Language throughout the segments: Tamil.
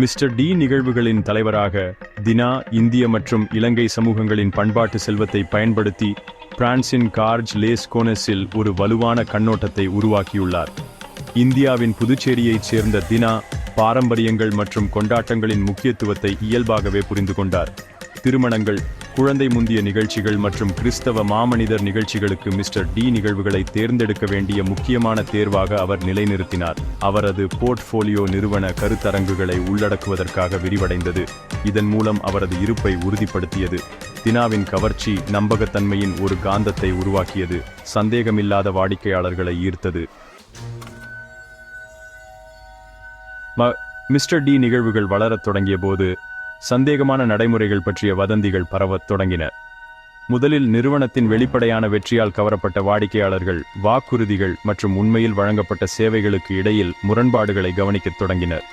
மிஸ்டர் டி நிகழ்வுகளின் தலைவராக தினா இந்திய மற்றும் இலங்கை சமூகங்களின் பண்பாட்டு செல்வத்தை பயன்படுத்தி பிரான்சின் கார்ஜ் லேஸ் கோனஸில் ஒரு வலுவான கண்ணோட்டத்தை உருவாக்கியுள்ளார். இந்தியாவின் புதுச்சேரியைச் சேர்ந்த தினா பாரம்பரியங்கள் மற்றும் கொண்டாட்டங்களின் முக்கியத்துவத்தை இயல்பாகவே புரிந்து கொண்டார். திருமணங்கள் குழந்தை முந்திய நிகழ்ச்சிகள் மற்றும் கிறிஸ்தவ மாமனிதர் நிகழ்ச்சிகளுக்கு மிஸ்டர் டி நிகழ்வுகளை தேர்ந்தெடுக்க வேண்டிய முக்கியமான தேர்வாக அவர் நிலைநிறுத்தினார். அவரது போர்ட்ஃபோலியோ நிறுவன கருத்தரங்குகளை உள்ளடக்குவதற்காக விரிவடைந்தது. இதன் மூலம் அவரது இருப்பை உறுதிப்படுத்தியது. தினாவின் கவர்ச்சி நம்பகத்தன்மையின் ஒரு காந்தத்தை உருவாக்கியது. சந்தேகமில்லாத வாடிக்கையாளர்களை ஈர்த்தது. மிஸ்டர் டி நிகழ்வுகள் வளரத் தொடங்கிய போது சந்தேகமான நடைமுறைகள் பற்றிய வதந்திகள் பரவத் தொடங்கின. முதலில் நிறுவனத்தின் வெளிப்படையான வெற்றியால் கவரப்பட்ட வாடிக்கையாளர்கள் வாக்குறுதிகள் மற்றும் உண்மையில் வழங்கப்பட்ட சேவைகளுக்கு இடையில் முரண்பாடுகளை கவனிக்கத் தொடங்கினர்.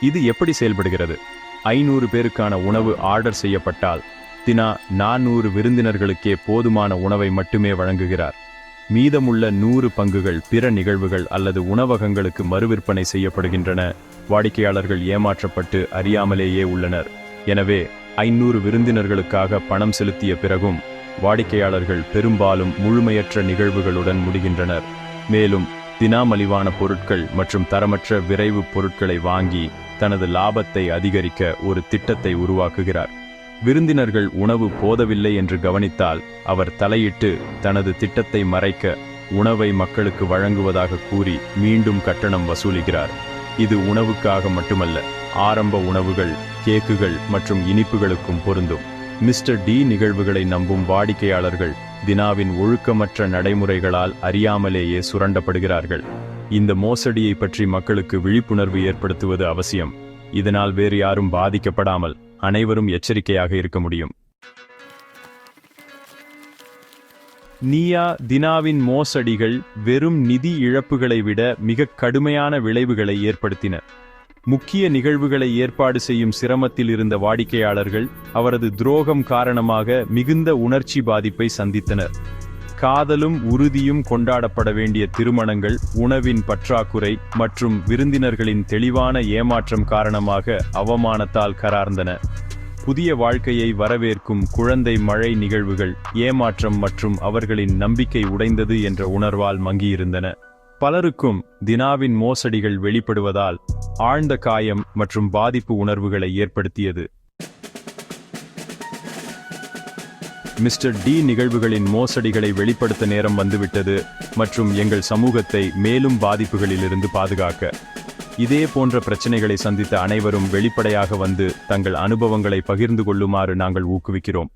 இது எப்படி செயல்படுகிறது? ஐநூறு பேருக்கான உணவு ஆர்டர் செய்யப்பட்டால் தினா நானூறு விருந்தினர்களுக்கே போதுமான உணவை மட்டுமே வழங்குகிறார். மீதமுள்ள நூறு பங்குகள் பிற நிகழ்வுகள் அல்லது உணவகங்களுக்கு மறுவிற்பனை செய்யப்படுகின்றன. வாடிக்கையாளர்கள் ஏமாற்றப்பட்டு அறியாமலேயே உள்ளனர். எனவே ஐநூறு விருந்தினர்களுக்காக பணம் செலுத்திய பிறகும் வாடிக்கையாளர்கள் பெரும்பாலும் முழுமையற்ற நிகழ்வுகளுடன் முடிகின்றனர். மேலும் தினாமலிவான பொருட்கள் மற்றும் தரமற்ற விரைவு பொருட்களை வாங்கி தனது லாபத்தை அதிகரிக்க ஒரு திட்டத்தை உருவாக்குகிறார். விருந்தினர்கள் உணவு போதவில்லை என்று கவனித்தால் அவர் தலையிட்டு தனது திட்டத்தை மறைக்க உணவை மக்களுக்கு வழங்குவதாக கூறி மீண்டும் கட்டணம் வசூலிக்கிறார். இது உணவுக்காக மட்டுமல்ல ஆரம்ப உணவுகள் கேக்குகள் மற்றும் இனிப்புகளுக்கும் பொருந்தும். மிஸ்டர் டி நிகழ்வுகளை நம்பும் வாடிக்கையாளர்கள் தினாவின் ஒழுக்கமற்ற நடைமுறைகளால் அறியாமலேயே சுரண்டப்படுகிறார்கள். இந்த மோசடியை பற்றி மக்களுக்கு விழிப்புணர்வு ஏற்படுத்துவது அவசியம். இதனால் வேறு யாரும் பாதிக்கப்படாமல் அனைவரும் எச்சரிக்கையாக இருக்க முடியும். நீயா தினாவின் மோசடிகள் வெறும் நிதி இழப்புகளை விட மிக கடுமையான விளைவுகளை ஏற்படுத்தின. முக்கிய நிகழ்வுகளை ஏற்பாடு செய்யும் சிரமத்தில் இருந்த வாடிக்கையாளர்கள் அவரது துரோகம் காரணமாக மிகுந்த உணர்ச்சி பாதிப்பை சந்தித்தனர். காதலும் உறுதியும் கொண்டாடப்பட வேண்டிய திருமணங்கள் உணவின் பற்றாக்குறை மற்றும் விருந்தினர்களின் தெளிவான ஏமாற்றம் காரணமாக அவமானத்தால் கரார்ந்தன. புதிய வாழ்க்கையை வரவேற்கும் குழந்தை மழை நிகழ்வுகள் ஏமாற்றம் மற்றும் அவர்களின் நம்பிக்கை உடைந்தது என்ற உணர்வால் மங்கியிருந்தன. பலருக்கும் தினாவின் மோசடிகள் வெளிப்படுவதால் ஆழ்ந்த காயம் மற்றும் பாதிப்பு உணர்வுகளை ஏற்படுத்தியது. மிஸ்டர் டி நிகழ்வுகளின் மோசடிகளை வெளிப்படுத்த நேரம் வந்துவிட்டது மற்றும் எங்கள் சமூகத்தை மேலும் பாதிப்புகளிலிருந்து பாதுகாக்க இதே போன்ற பிரச்சனைகளை சந்தித்த அனைவரும் வெளிப்படையாக வந்து தங்கள் அனுபவங்களை பகிர்ந்து கொள்ளுமாறு நாங்கள் ஊக்குவிக்கிறோம்.